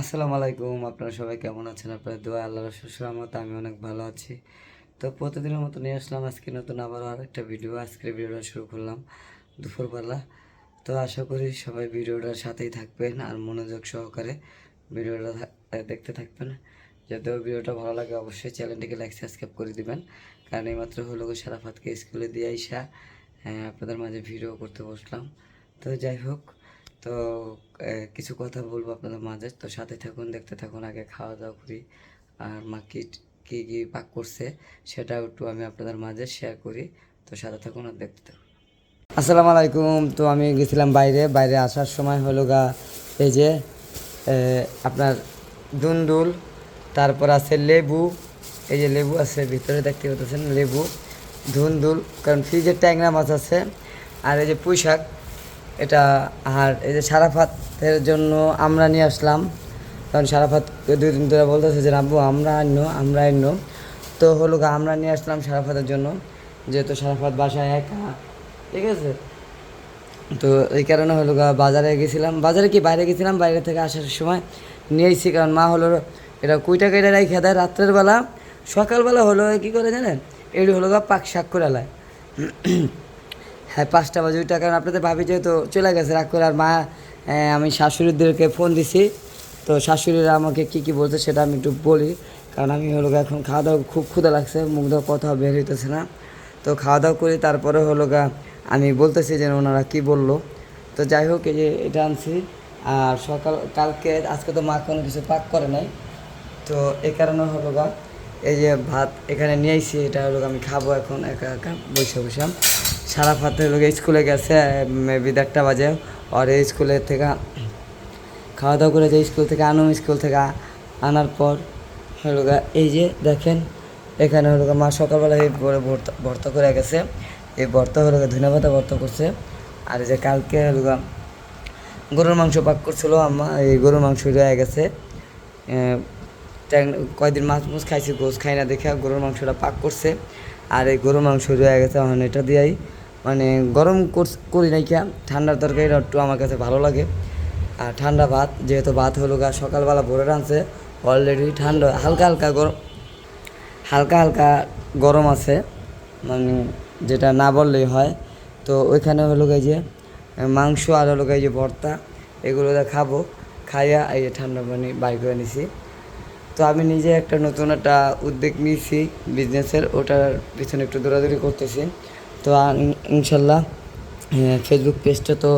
আসসালামু আলাইকুম, আপনারা সবাই কেমন আছেন? আপনার দোয়া আল্লাহর সুসলামত আমি অনেক ভালো আছি। তো প্রতিদিনের মতো নিয়ে আসলাম আজকে নতুন আবারও আর একটা ভিডিও আজকের ভিডিওটা শুরু করলাম দুপুরবেলা। তো আশা করি সবাই ভিডিওটার সাথেই থাকবেন আর মনোযোগ সহকারে ভিডিওটা দেখতে থাকবেন। যাতে ভিডিওটা ভালো লাগে, অবশ্যই চ্যানেলটিকে লাইক সাবস্ক্রাইব করে দিবেন। কারণ এইমাত্র হলো সারাফাতকে স্কুলে দিয়ে আইসা আপনাদের মাঝে ভিডিও করতে বসলাম। তো যাই হোক তো কিছু কথা বলব আপনাদের মাঝে। তো সাথে থাকুন, দেখতে থাকুন, আগে খাওয়া দাওয়া করি। আর মা কি, কী কী পাক করছে সেটা একটু আমি আপনাদের মাঝে শেয়ার করি। তো সাথে থাকুন আর দেখতে থাকুন। আসসালামু আলাইকুম। তো আমি গেছিলাম বাইরে। বাইরে আসার সময় হলো গা, এই যে আপনার দুন্দুল, তারপর আছে লেবু। এই যে লেবু আছে, ভিতরে দেখতে পাচ্ছেন লেবু ধুন্দুল কারণ ফ্রিজে ট্যাংরা মাছ আছে। আর এই যে পুঁই শাক এটা আর এই যে সারাফাতের জন্য আমরা নিয়ে আসলাম। কারণ সারাফাত দুই দিন ধরে বলতেছে যে আব্বু আমরা আন্য আমরা আন্য তো হলো আমরা নিয়ে আসলাম সারাফাতের জন্য। যেহেতু সারাফাত বাসায় একা, ঠিক আছে? তো এই কারণে হলো বাজারে গেছিলাম। বাজারে কি বাইরে গেছিলাম? বাইরে থেকে আসার সময় নিয়ে এসেছি কারণ মা হলো, এটা কুইটা কেটে রাখি দেয় রাত্রের বেলা। সকালবেলা হলো, কি করে জানেন? এটি হলো গা পাক শাক করে হ্যাঁ পাঁচটা বাজে ওইটা, কারণ আপনাদের ভাবি যেহেতু চলে গেছে রাগ করে, আর মা আমি শাশুড়িদেরকে ফোন দিছি। তো শাশুড়িরা আমাকে কি কি বলছে সেটা আমি একটু বলি, কারণ আমি হলো এখন খাওয়া দাওয়া খুব ক্ষুদা লাগছে, মুখ দেওয়া কথা বের হইতেছে না। তো খাওয়া দাওয়া করি, তারপরে হলো গা আমি বলতেছি যে ওনারা কি বলল। তো যাই হোক, এই যে এটা আনছি, আর সকাল, কালকে, আজকে তো মা কোনো কিছু পাক করে নাই। তো এই কারণে হলো গা এই যে ভাত এখানে নিয়ে আইছি, এটা হলো আমি খাব এখন একা একা, বসে বসে। সারা ফাতে হলো স্কুলে গেছে মেবি দেড়টা বাজে। আর এই স্কুলের থেকে খাওয়া দাওয়া করে যে স্কুল থেকে আনুম স্কুল থেকে আনার পর হলো এই যে দেখেন, এখানে হলো মা সকালবেলা এই ভর্তা ভর্তা করে গেছে। এই ভর্তা হলো গা ধনে পাতা ভর্তা করছে। আর যে কালকে হলো গরুর মাংস পাক করছিল, আম্মা, এই গরুর মাংস রয়ে গেছে। কয়দিন মাছ মুছ খাইছি, গোস খাই না দেখে গরুর মাংসটা পাক করছে। আর এই গরুর মাংস রয়ে গেছে, এখন এটা দিয়েই। মানে গরম করি নাই কিয়া, ঠান্ডার তরকারিটা একটু আমার কাছে ভালো লাগে। আর ঠান্ডা ভাত, যেহেতু ভাত হলো গা, সকালবেলা ভোরে রাঁধছে অলরেডি ঠান্ডা, হালকা হালকা গরম হালকা হালকা গরম আছে। মানে যেটা না বললেই হয়। তো ওইখানে হলো গাই যে, মাংস আর হলো গিয়ে যে ভর্তা, এগুলো খাব। খাইয়া এই ঠান্ডা পানি বাই করে নিছি। তো আমি নিজে একটা নতুন একটা উদ্যোগ নিয়েছি বিজনেসের ওটার পিছনে একটু দৌড়াদৌড়ি করতেছি। তো ইনশাল্লাহ ফেসবুক পেজটা তো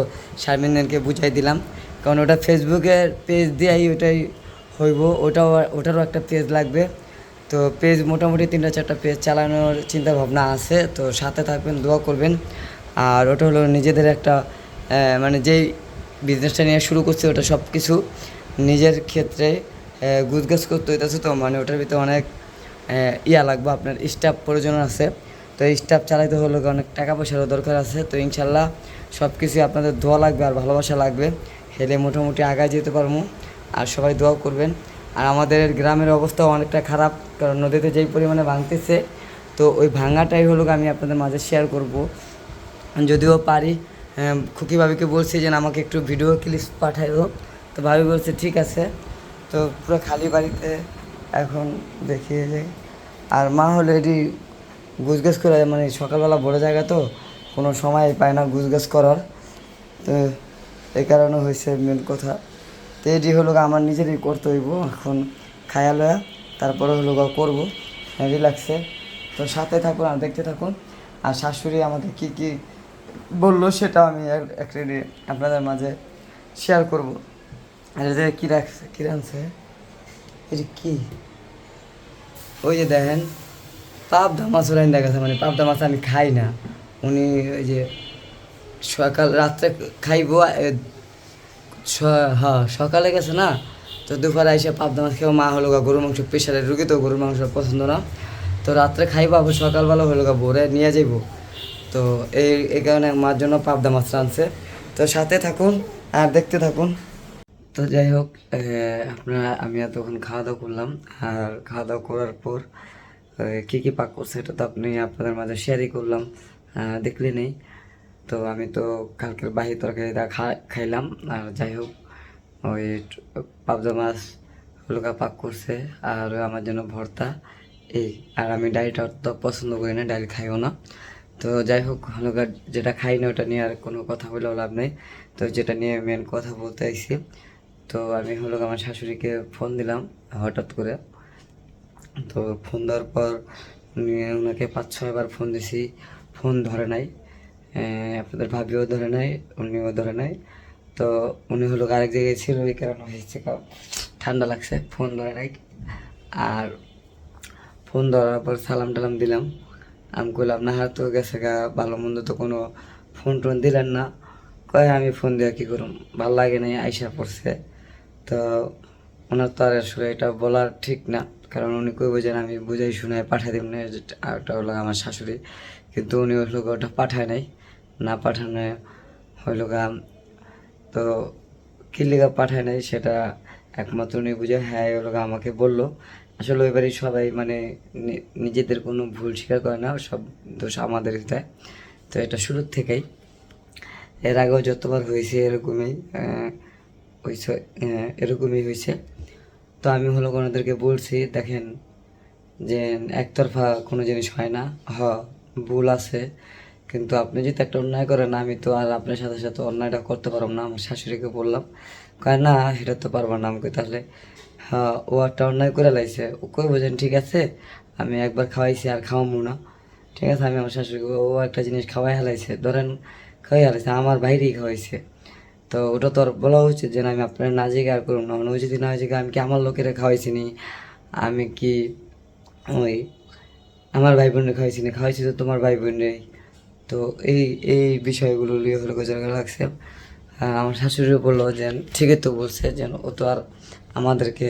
শারমিনকে বুঝাই দিলাম। কারণ ওটা ফেসবুকের পেজ দিয়েই ওটাই হইব, ওটাও, ওটারও একটা পেজ লাগবে। তো পেজ মোটামুটি তিনটা চারটা পেজ চালানোর চিন্তা ভাবনা আছে, তো সাথে থাকবেন, দোয়া করবেন। আর ওটা হলো নিজেদের একটা মানে যেই বিজনেসটা নিয়ে শুরু করছি, ওটা সব কিছু নিজের ক্ষেত্রে গুজগাছ করতে হইতেছে তো মানে ওটার ভিতরে অনেক ইয়া লাগবে, আপনার স্টাফ প্রয়োজন আছে। তো স্টাফ চালাইতে হলে অনেক টাকা পয়সারও দরকার আছে। তো ইনশাল্লাহ সব কিছুই আপনাদের দোয়া লাগবে আর ভালোবাসা লাগবে। হেলে মোটামুটি আগায় যেতে পারব। আর সবাই দোয়া করবেন। আর আমাদের গ্রামের অবস্থা অনেকটা খারাপ, কারণ নদীতে যেই পরিমাণে ভাঙতেছে, তো ওই ভাঙাটাই হলো আমি আপনাদের মাঝে শেয়ার করব। যদিও পারি খুকি ভাবিকে বলছি যে আমাকে একটু ভিডিও ক্লিপ পাঠাইও। তো ভাবি বলছে, ঠিক আছে। তো পুরো খালি বাড়িতে এখন দেখি যে আর মা হলে এটি গুজগাছ করে মানে সকালবেলা বড় জায়গা তো, কোনো সময় পায় না গুজগাছ করার। তো এই কারণে হয়েছে মেন কথা। তো এটি হলো আমার নিজেরই করতে হইব এখন খায়া লয়া, তারপরে হলো করব। রিল্যাক্সে তো সাথে থাকুন আর দেখতে থাকুন। আর শাশুড়ি আমাকে কি কি বলল সেটা আমি এক- এক আপনাদের মাঝে শেয়ার করব। এটা কী রাখছে কী রাখছে? কি? ওই যে দেখেন, পাবদা মাছ ওরাই দেখাচ্ছে মানে পাবদা মাছ আমি খাই না। উনি ওই যে সকাল, রাত্রে খাইবো হ্যাঁ সকালে গেছে না, তো দুপুরে এসে পাবদা মাছ খেয়ে মা হলো গা গরুর মাংস প্রেশারের রুগী তো গরুর মাংস পছন্দ না। তো রাত্রে খাইবো, আবার সকালবেলা হলো গা ভোরে নিয়ে যাইব। তো এই এই কারণে মার জন্য পাবদা মাছ রাঁধছে। তো সাথে থাকুন আর দেখতে থাকুন। তো যাই হোক আপনারা, আমি এতক্ষণ খাওয়া দাওয়া করলাম। আর খাওয়া দাওয়া করার পর কি কি পাক করছে এটা তো আপনি আপনাদের মাঝে শেয়ারই করলাম দেখলে নেই। তো আমি তো কালকের বাহি তরকারিটা খা, খাইলাম। আর যাই হোক, ওই পাবদা মাছ হলুকা পাক করছে। আর আমার জন্য ভর্তা। এই, আর আমি ডালটা অত পছন্দ করি না ডাল খাইও না। তো যাই হোক হলুকা যেটা খাই না ওটা নিয়ে আর কোনো কথা বলেও লাভ নেই। তো যেটা নিয়ে মেন কথা বলতে আইছি তো আমি হলো আমার শাশুড়িকে ফোন দিলাম, হঠাৎ করে। তো ফোন দেওয়ার পর ওনাকে পাঁচ ছয়বার ফোন দিছি। ফোন ধরে নাই। আপনাদের ভাবিও ধরে নাই, উনিও ধরে নাই। তো উনি হলো আরেক জায়গায় ছিল, এই কারণে হয়েছে ঠান্ডা লাগছে ফোন ধরে নাই। আর ফোন ধরার পর সালাম টালাম দিলাম। আমি কইলাম, না হাত গেছে গা, ভালো মন্দ তো কোনো ফোন টোন দিলেন না। কয় আমি ফোন দিয়ে কী করুম? ভালো লাগে নাই, আইসা পড়ছে। তো ওনার তো আর আসলে এটা বলার ঠিক না। কারণ উনি কই বোঝেন আমি বুঝাই শুনে পাঠাই দিব না। ওটা হলো আমার শাশুড়ি। কিন্তু উনি হলো ওটা পাঠায় নাই। না পাঠানো হইল গা তো কি লেগা পাঠায় নাই সেটা একমাত্র উনি বুঝে হ্যাঁ গা আমাকে বলল। আসলে এবারই সবাই মানে নিজেদের কোনো ভুল স্বীকার করে না, সব দোষ আমাদের দেয়। তো এটা শুরুর থেকেই। এর আগেও যতবার হয়েছে এরকমই হয়েছে এরকমই হয়েছে তো আমি হলো ওনাদেরকে বলছি, দেখেন যে একতরফা কোনো জিনিস হয় না। হ, ভুল আছে, কিন্তু আপনি যদি একটা অন্যায় করেন, আমি তো আর আপনার সাথে সাথে অন্যায়টা করতে পারব না, আমার শাশুড়িকে বললাম। কয়, না এটা তো পারব না আমাকে তাহলে। হ্যাঁ ও একটা অন্যায় করে লাইছে। ও কই বোঝেন, ঠিক আছে, আমি একবার খাওয়াইছি, আর খাওয়াবো না। ঠিক আছে, আমি আমার শাশুড়িকে ও একটা জিনিস খাওয়াই হালাইছে ধরেন খাওয়াই হালাইছে আমার বাইরেই খাওয়াইছে। তো ওটা তো আর বলা উচিত যে না, আমি আপনার না আর করুন না। মানে যদি না জেগে, আমি কি আমার লোকেরা খাওয়াইছি নি আমি কি ওই আমার ভাই বোনের খাওয়াইছি না খাওয়াইছি তো তোমার ভাই বোনেরই তো এই এই বিষয়গুলো নিয়ে হলো গোজার লাগছে। আমার শাশুড়িও বলল যে, ঠিকই তো বলছে যেন ও তো আর আমাদেরকে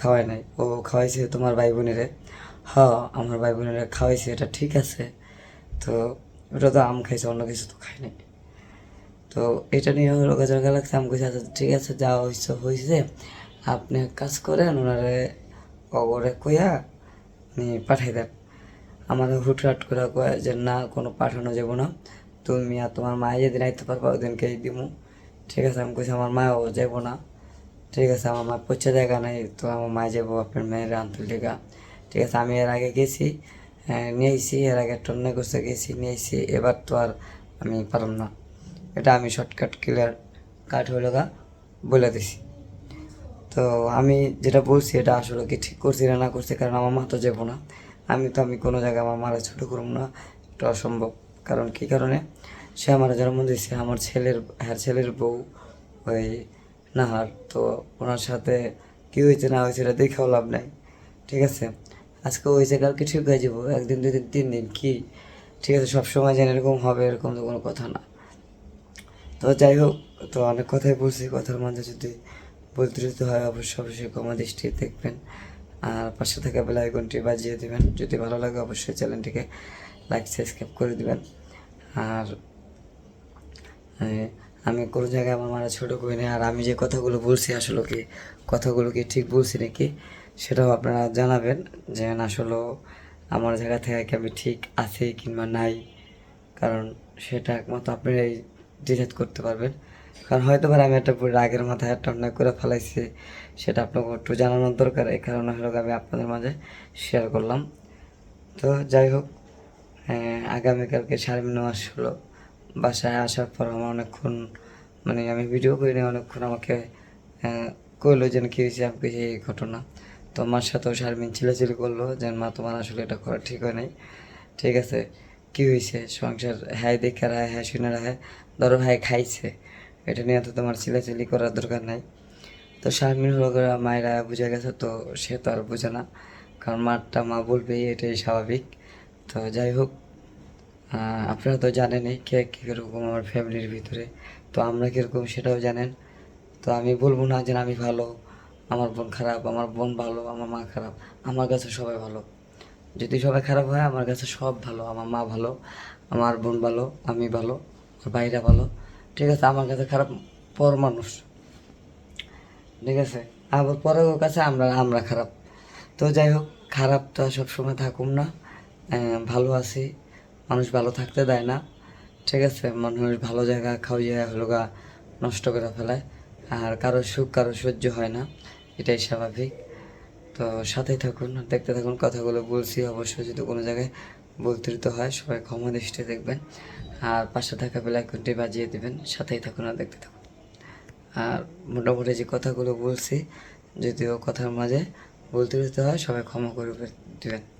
খাওয়ায় নাই। ও খাওয়াইছে তোমার ভাই বোনেরে হ আমার ভাই বোনেরা খাওয়াইছে, এটা ঠিক আছে। তো ওটা তো আম খাইছে, অন্য কিছু তো খাই নাই। তো এটা নিয়ে হলো গাজার লাগছে আমি কইছি আচ্ছা ঠিক আছে, যা হয়েছে হয়েছে আপনি কাজ করেন ওনারে অগরে কইয়া আপনি পাঠাই দেন। আমার হুটহাট করে কয় যে, না, কোনো পাঠানো যাব না। তুমি আর তোমার মায়ে যেদিন আইতে পারবা ওদিনকেই দিমু। ঠিক আছে? আমি কইছি, আমার মাও যাব না। ঠিক আছে, আমার মা পচে জায়গা নাই, তো আমার মা যাব আপনার মেয়ের আনতে লেগা। ঠিক আছে, আমি এর আগে গেছি নিয়েছি এর আগে টন্নে করতে গেছি নিয়েছি এবার তো আর আমি পারলাম না। এটা আমি শর্টকাট ক্লিয়ার কাট হইল গা, বলে দিছি। তো আমি যেটা বলছি এটা আসলে কি ঠিক করছি না না করছি, কারণ আমার মা তো যাব না। আমি তো, আমি কোনো জায়গায় আমার মারা ছোটো করব না, এটা অসম্ভব। কারণ কি কারণে? সে আমার জন্ম দিয়েছে আমার ছেলের হ্যাঁ ছেলের বউ, ওই নাহার। তো ওনার সাথে কী হয়েছে না হয়েছে এটা দেখেও লাভ নাই। ঠিক আছে? আজকে হয়েছে কালকে ঠিক হয়ে যাব, একদিন, দুই দিন, তিন দিন, কি? ঠিক আছে, সবসময় যেন এরকম হবে, এরকম তো কোনো কথা না। তো যাই হোক, তো অনেক কথাই বলছি, কথার মাঝে যদি বলতে যদি হয়, অবশ্যই অবশ্যই কমা দৃষ্টি দেখবেন। আর পাশে থাকা বেলা আইকনটি বাজিয়ে দেবেন। যদি ভালো লাগে, অবশ্যই চ্যানেলটিকে লাইক সাবস্ক্রাইব করে দিবেন। আর আমি কোনো জায়গায় আমার মারা ছোটো করি না আর আমি যে কথাগুলো বলছি, আসলে কি কথাগুলো কি ঠিক বলছি নাকি, সেটাও আপনারা জানাবেন। যে আসলে আমার জায়গা থেকে কি আমি ঠিক আছি কিংবা নাই, কারণ সেটা একমাত্র আপনারাই ডিসাইড করতে পারবেন। কারণ হয়তো পারে আমি একটা রাগের মাথায় একটা অন্যায় করে ফেলাইছি, সেটা আপনাকে একটু জানানোর দরকার। এই কারণে হলো আমি আপনাদের মাঝে শেয়ার করলাম। তো যাই হোক আগামীকালকে শারমিন আসলো বাসায় আসার পর আমার অনেকক্ষণ মানে আমি ভিডিও করি না অনেকক্ষণ আমাকে কইলো যে কী হয়েছে, আমি কইছি এই ঘটনা। তো মার সাথেও শারমিন চিলাচিলি করল যে মা তোমার আসলে এটা করা ঠিক হয় নাই। ঠিক আছে? কি হয়েছে সংসার হ্যাঁ দেখে রায় হ্যাঁ শুনে রায়। ধরো হ্যাঁ খাইছে। এটা নিয়ে তো তোমার চিলাচিলি করার দরকার নাই। তো শারমিন করে মায়েরা বুঝে গেছে তো সে তো আর বুঝে না। কারণ মারটা মা বলবেই এটাই স্বাভাবিক। তো যাই হোক আপনারা তো জানেনই কে কীরকম আমার ফ্যামিলির ভিতরে। তো আমরা কীরকম সেটাও জানেন। তো আমি বলব না যে আমি ভালো, আমার বোন খারাপ, আমার বোন ভালো, আমার মা খারাপ। আমার কাছে সবাই ভালো। যদি সবাই খারাপ হয়, আমার কাছে সব ভালো, আমার মা ভালো, আমার বোন ভালো, আমি ভালো, আমার ভাইরা ভালো, ঠিক আছে? আমার কাছে খারাপ পর মানুষ, ঠিক আছে? আবার পরের কাছে আমরা আমরা খারাপ। তো যাই হোক, খারাপ তো সবসময় থাকুম না। ভালো আছি। মানুষ ভালো থাকতে দেয় না, ঠিক আছে? মানুষ ভালো জায়গা খাওয়া জায়গা হলো গা নষ্ট করে ফেলায়। আর কারও সুখ, কারও সহ্য হয় না, এটাই স্বাভাবিক। তো সাথেই থাকুন, দেখতে থাকুন কথাগুলো বলছি। অবশ্যই যদি কোনো জায়গায় বলতে হয়, সবাই ক্ষমা দৃষ্টি দেখবেন। আর পাশে থাকা বেলা বেলাইকনটি বাজিয়ে দেবেন, সাথেই থাকুন আর দেখতে থাকুন। আর মোটামুটি যে কথাগুলো বলছি, যদিও কথার মাঝে বলতে হয়, সবাই ক্ষমা করে দেবেন।